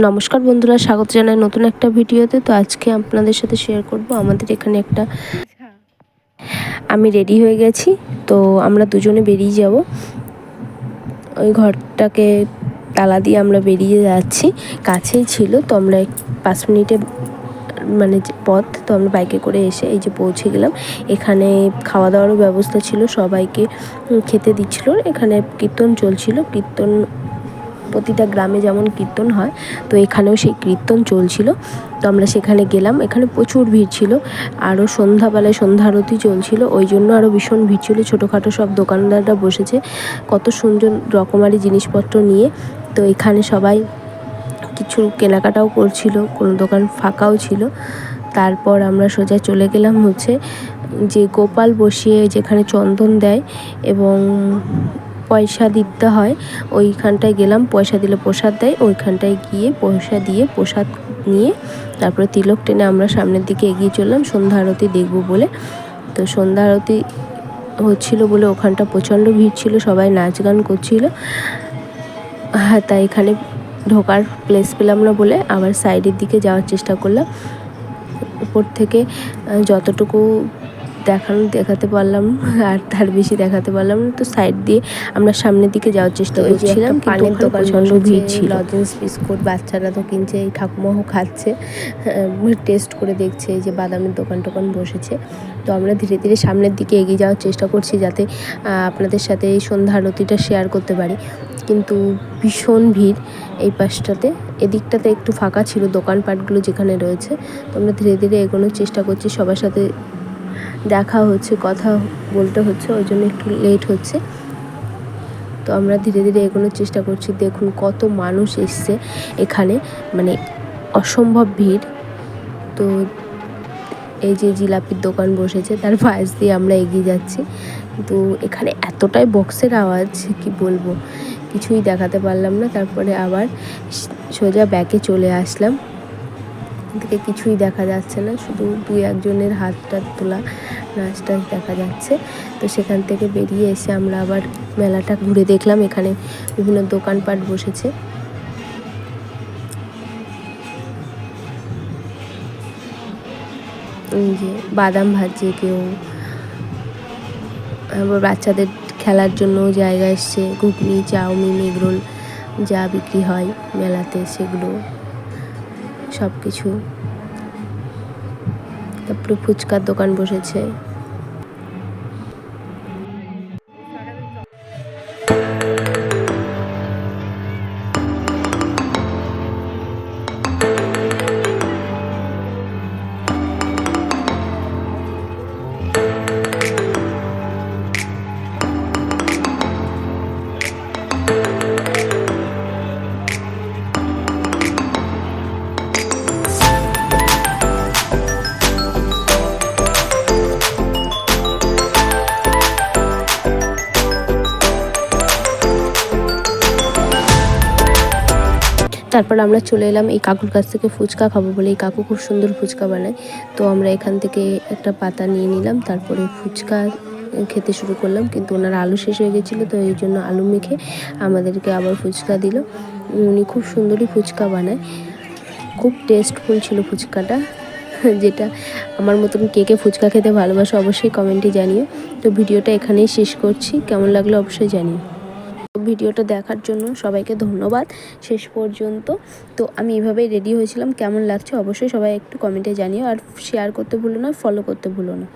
নমস্কার বন্ধুরা, স্বাগত জানাই নতুন একটা ভিডিওতে। তো আজকে আপনাদের সাথে শেয়ার করব আমাদের এখানে একটা আমি রেডি হয়ে গেছি, তো আমরা দুজনে বেরিয়ে যাব। ওই ঘরটাকে তালা দিয়ে আমরা বেরিয়ে যাচ্ছি। কাছেই ছিল, তো আমরা পাঁচ মিনিটে মানে পথ, তো আমরা বাইকে করে এসে এই যে পৌঁছে গেলাম। এখানে খাওয়া দাওয়ারও ব্যবস্থা ছিল, সবাইকে খেতে দিচ্ছিল। এখানে কীর্তন চলছিল, কীর্তন প্রতিটা গ্রামে যেমন কীর্তন হয়, তো এখানেও সেই কীর্তন চলছিল। তো আমরা সেখানে গেলাম, এখানে প্রচুর ভিড় ছিল। আরও সন্ধ্যাবেলায় সন্ধ্যা আরতি চলছিল, ওই জন্য আরও ভীষণ ভিড় ছিল। ছোটোখাটো সব দোকানদাররা বসেছে, কত সুন্দর রকমারি জিনিসপত্র নিয়ে। তো এখানে সবাই কিছু কেনাকাটাও করছিল, কোনো দোকান ফাঁকাও ছিল। তারপর আমরা সোজা চলে গেলাম হচ্ছে যে গোপাল বসিয়ে যেখানে চন্দন দেয় এবং পয়সা দিতে হয়। ওইখানটায় গেলাম, পয়সা দিলে প্রসাদ দেয়। ওইখানটায় গিয়ে পয়সা দিয়ে প্রসাদ নিয়ে তারপরে তিলক টেনে আমরা সামনের দিকে এগিয়ে চললাম, সন্ধ্যা আরতি দেখব বলে। তো সন্ধ্যা আরতি হচ্ছিল বলে ওখানটা প্রচণ্ড ভিড় ছিল, সবাই নাচ গান করছিল। হ্যাঁ তাই এখানে ঢোকার প্লেস পেলাম না বলে আবার সাইডের দিকে যাওয়ার চেষ্টা করলাম। উপর থেকে যতটুকু দেখানো দেখাতে পারলাম আর তার বেশি দেখাতে পারলাম না। তো সাইড দিয়ে আমরা সামনের দিকে যাওয়ার চেষ্টা করছিলাম পানের দোকান ভিড় ছিল। লজেন্স বিস্কুট বাচ্চারা তো কিনছে এই ঠাকুমাও খাচ্ছে টেস্ট করে দেখছে যে বাদামের দোকান টোকান বসেছে। তো আমরা ধীরে ধীরে সামনের দিকে এগিয়ে যাওয়ার চেষ্টা করছি যাতে আপনাদের সাথে এই সন্ধ্যা আরতিটা শেয়ার করতে পারি। কিন্তু ভীষণ ভিড় এই পাশটাতে। এদিকটাতে একটু ফাঁকা ছিল দোকানপাটগুলো যেখানে রয়েছে। তো আমরা ধীরে ধীরে এগোনোর চেষ্টা করছি সবার সাথে দেখা হচ্ছে, কথা বলতে হচ্ছে, ওই জন্য একটু লেট হচ্ছে। তো আমরা ধীরে ধীরে এগোনোর চেষ্টা করছি। দেখুন কত মানুষ এসছে এখানে মানে অসম্ভব ভিড়। তো এই যে জিলাপির দোকান বসেছে, তার পাশ দিয়ে আমরা এগিয়ে যাচ্ছি। তো এখানে এতটাই বক্সের আওয়াজ, কি বলব? কিছুই দেখাতে পারলাম না। তারপরে আবার সোজা ব্যাকে চলে আসলাম। থেকে কিছুই দেখা যাচ্ছে না। শুধু দু একজনের হাতটা তোলা নাচ টাচ দেখা যাচ্ছে। তো সেখান থেকে বেরিয়ে এসে আমরা আবার মেলাটা ঘুরে দেখলাম। এখানে বিভিন্ন দোকানপাট বসেছে। যে বাদাম ভাজছে কেউ। আবার বাচ্চাদের খেলার জন্য জায়গা এসছে। ঘুগনি, চাউমিন, এগরোল যা বিক্রি হয় মেলাতে সেগুলো। সব কিছু তারপরে ফুচকার দোকান বসেছে। তারপর আমরা চলে এলাম, এই কাকুর কাছ থেকে ফুচকা খাব বলে। এই কাকু খুব সুন্দর ফুচকা বানায়। তো আমরা এখান থেকে একটা পাতা নিয়ে নিলাম, তারপরে ফুচকা খেতে শুরু করলাম। কিন্তু ওনার আলু শেষ হয়ে গেছিল, তো এই জন্য আলু মেখে আমাদেরকে আবার ফুচকা দিল। উনি খুব সুন্দরই ফুচকা বানায়। খুব টেস্টফুল ছিল ফুচকাটা, যেটা আমার মতন কে কে ফুচকা খেতে ভালোবাসো অবশ্যই কমেন্টে জানিও। তো ভিডিওটা এখানেই শেষ করছি। কেমন লাগল অবশ্যই জানিও। ভিডিওটা দেখার জন্য সবাইকে ধন্যবাদ শেষ পর্যন্ত। তো আমি এভাবেই রেডি হয়েছিলাম। কেমন লাগছে অবশ্যই সবাই একটু কমেন্টে জানিও। আর শেয়ার করতে ভুলো না ফলো করতে ভুলো না।